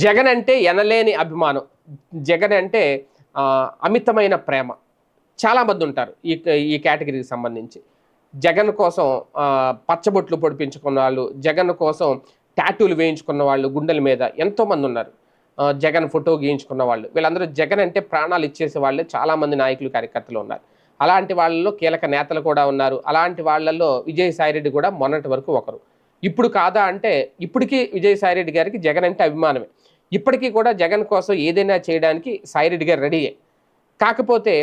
జగన్ అంటే ఎనలేని అభిమానం. జగన్ అంటే అమితమైన ప్రేమ. చాలామంది ఉంటారు ఈ ఈ కేటగిరీకి సంబంధించి. జగన్ కోసం పచ్చబొట్లు పొడిపించుకున్న వాళ్ళు జగన్ కోసం టాటూలు వేయించుకున్న వాళ్ళు గుండెల మీద ఎంతోమంది ఉన్నారు. జగన్ ఫోటో గీయించుకున్న వాళ్ళు. వీళ్ళందరూ జగన్ అంటే ప్రాణాలు ఇచ్చేసే వాళ్ళు చాలామంది నాయకులు కార్యకర్తలు ఉన్నారు. అలాంటి వాళ్ళలో కీలక నేతలు కూడా ఉన్నారు. అలాంటి వాళ్ళల్లో విజయసాయిరెడ్డి కూడా మొన్నటి వరకు ఒకరు. ఇప్పుడు కాదా అంటే ఇప్పటికీ విజయసాయిరెడ్డి గారికి జగన్ అంటే అభిమానమే. ఇప్పటికీ కూడా జగన్ కోసం ఏదైనా చేయడానికి సాయిరెడ్డి గారు రెడీయే. కాకపోతే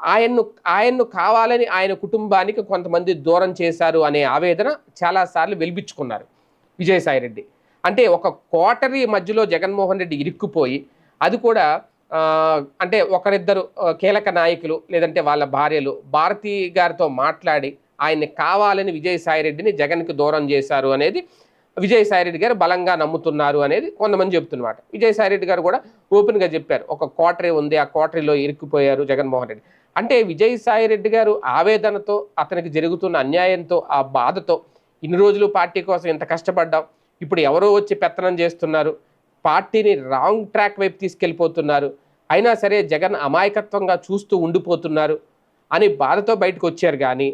ఆయన్ను ఆయన్ను కావాలని ఆయన కుటుంబానికి కొంతమంది దూరం చేశారు అనే ఆవేదన చాలాసార్లు వెలిపించుకున్నారు విజయసాయిరెడ్డి అంటే ఒక కోటరీ మధ్యలో జగన్మోహన్ రెడ్డి ఇరుక్కుపోయి అది కూడా అంటే ఒకరిద్దరు కీలక నాయకులు లేదంటే వాళ్ళ భార్యలు భారతి గారితో మాట్లాడి ఆయన్ని కావాలని విజయసాయిరెడ్డిని జగన్కి దూరం చేశారు అనేది విజయసాయిరెడ్డి గారు బలంగా నమ్ముతున్నారు అనేది కొంతమంది చెప్తున్నమాట. విజయసాయిరెడ్డి గారు కూడా ఓపెన్గా చెప్పారు ఒక కోటరీ ఉంది ఆ కోటరీలో ఇరుక్కుపోయారు జగన్మోహన్ రెడ్డి. అంటే విజయసాయిరెడ్డి గారు ఆవేదనతో అతనికి జరుగుతున్న అన్యాయంతో ఆ బాధతో ఇన్ని రోజులు పార్టీ కోసం ఇంత కష్టపడ్డాం ఇప్పుడు ఎవరో వచ్చి పెత్తనం చేస్తున్నారు పార్టీని రాంగ్ ట్రాక్ వైపు తీసుకెళ్ళిపోతున్నారు అయినా సరే జగన్ అమాయకత్వంగా చూస్తూ ఉండిపోతున్నారు అని బాధతో బయటకు వచ్చారు కానీ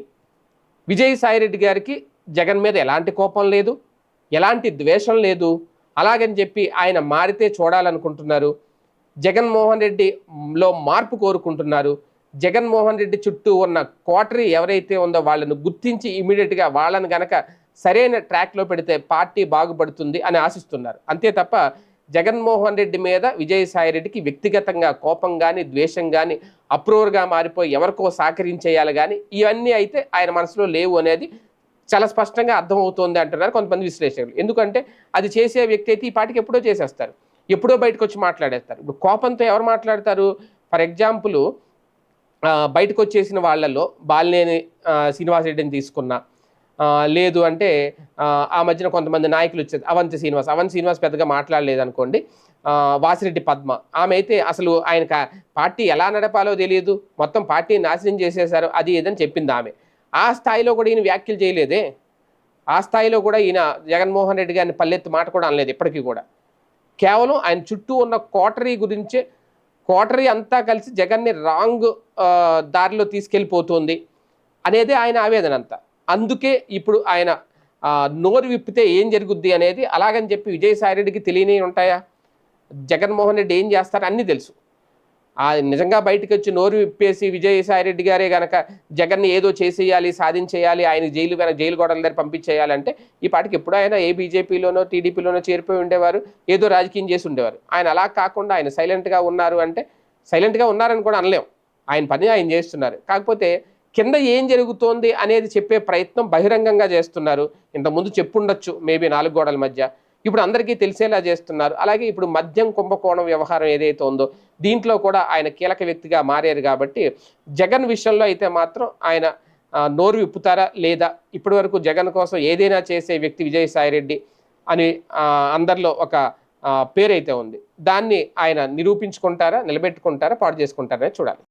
విజయసాయిరెడ్డి గారికి జగన్ మీద ఎలాంటి కోపం లేదు ఎలాంటి ద్వేషం లేదు. అలాగని చెప్పి ఆయన మారితే చూడాలనుకుంటున్నారు. జగన్మోహన్ రెడ్డిలో మార్పు కోరుకుంటున్నారు. జగన్మోహన్ రెడ్డి చుట్టూ ఉన్న కోటరీ ఎవరైతే ఉందో వాళ్ళను గుర్తించి ఇమీడియట్గా వాళ్ళని గనక సరైన ట్రాక్లో పెడితే పార్టీ బాగుపడుతుంది అని ఆశిస్తున్నారు. అంతే తప్ప జగన్మోహన్ రెడ్డి మీద విజయసాయి రెడ్డికి వ్యక్తిగతంగా కోపం కానీ ద్వేషం కానీ అప్రూవర్గా మారిపోయి ఎవరికో సహకరించేయాలి కానీ ఇవన్నీ అయితే ఆయన మనసులో లేవు అనేది చాలా స్పష్టంగా అర్థమవుతోంది అంటున్నారు కొంతమంది విశ్లేషకులు. ఎందుకంటే అది చేసే వ్యక్తి అయితే ఈ పాటికి ఎప్పుడో చేసేస్తారు. ఎప్పుడో బయటకు వచ్చి మాట్లాడేస్తారు. ఇప్పుడు కోపంతో ఎవరు మాట్లాడతారు? ఫర్ ఎగ్జాంపుల్ బయటకు వచ్చేసిన వాళ్ళల్లో బాలినేని శ్రీనివాసరెడ్డిని తీసుకున్నా లేదు అంటే ఆ, మధ్యన కొంతమంది నాయకులు వచ్చేది అవంతి శ్రీనివాస్. అవంతి శ్రీనివాస్ పెద్దగా మాట్లాడలేదు అనుకోండి వాసిరెడ్డి పద్మ. ఆమె అయితే అసలు ఆయన పార్టీ ఎలా నడపాలో తెలియదు. మొత్తం పార్టీని నాశనం చేసేశారు. అది ఏదని చెప్పింది ఆమె. ఆ స్థాయిలో కూడా ఈయన వ్యాఖ్యలు చేయలేదే. ఆ స్థాయిలో కూడా ఈయన జగన్మోహన్ రెడ్డి గారిని పల్లెత్తి మాట కూడా అనలేదు ఇప్పటికీ కూడా. కేవలం ఆయన చుట్టూ ఉన్న కోటరీ గురించే కోటరీ అంతా కలిసి జగన్ని రాంగ్ దారిలో తీసుకెళ్ళిపోతుంది. అనేది ఆయన ఆవేదన అంతా అందుకే ఇప్పుడు ఆయన నోరు విప్పితే ఏం జరుగుద్ది అనేది అలాగని చెప్పి విజయసాయి రెడ్డికి తెలియనే ఉంటాయా? జగన్మోహన్ రెడ్డి ఏం చేస్తారు? అన్నీ తెలుసు. ఆ నిజంగా బయటకు వచ్చి నోరు విప్పేసి విజయసాయి రెడ్డి గారే గనక జగన్ని ఏదో చేసేయాలి సాధించేయాలి ఆయన జైలు కనుక జైలు గోడల దగ్గర పంపించేయాలంటే ఈ పాటికి ఎప్పుడూ ఆయన ఏ బీజేపీలోనో టీడీపీలోనో చేరిపోయి ఉండేవారు ఏదో రాజకీయం చేసి ఉండేవారు. ఆయన అలా కాకుండా ఆయన సైలెంట్గా ఉన్నారు అంటే సైలెంట్గా ఉన్నారని కూడా అనలేం. ఆయన పని ఆయన చేస్తున్నారు. కాకపోతే కింద ఏం జరుగుతోంది అనేది చెప్పే ప్రయత్నం బహిరంగంగా చేస్తున్నారు. ఇంతకుముందు చెప్పుండొచ్చు మేబీ నాలుగు గోడల మధ్య. ఇప్పుడు అందరికీ తెలిసేలా చేస్తున్నారు. అలాగే ఇప్పుడు మద్యం కుంభకోణం వ్యవహారం ఏదైతే ఉందో దీంట్లో కూడా ఆయన కీలక వ్యక్తిగా మారారు కాబట్టి జగన్ విషయంలో అయితే మాత్రం ఆయన నోరు విప్పుతారా లేదా? ఇప్పటి వరకు జగన్ కోసం ఏదైనా చేసే వ్యక్తి విజయసాయిరెడ్డి అని అందరిలో ఒక పేరైతే ఉంది. దాన్ని ఆయన నిరూపించుకుంటారా నిలబెట్టుకుంటారా పాడు చేసుకుంటారా చూడాలి.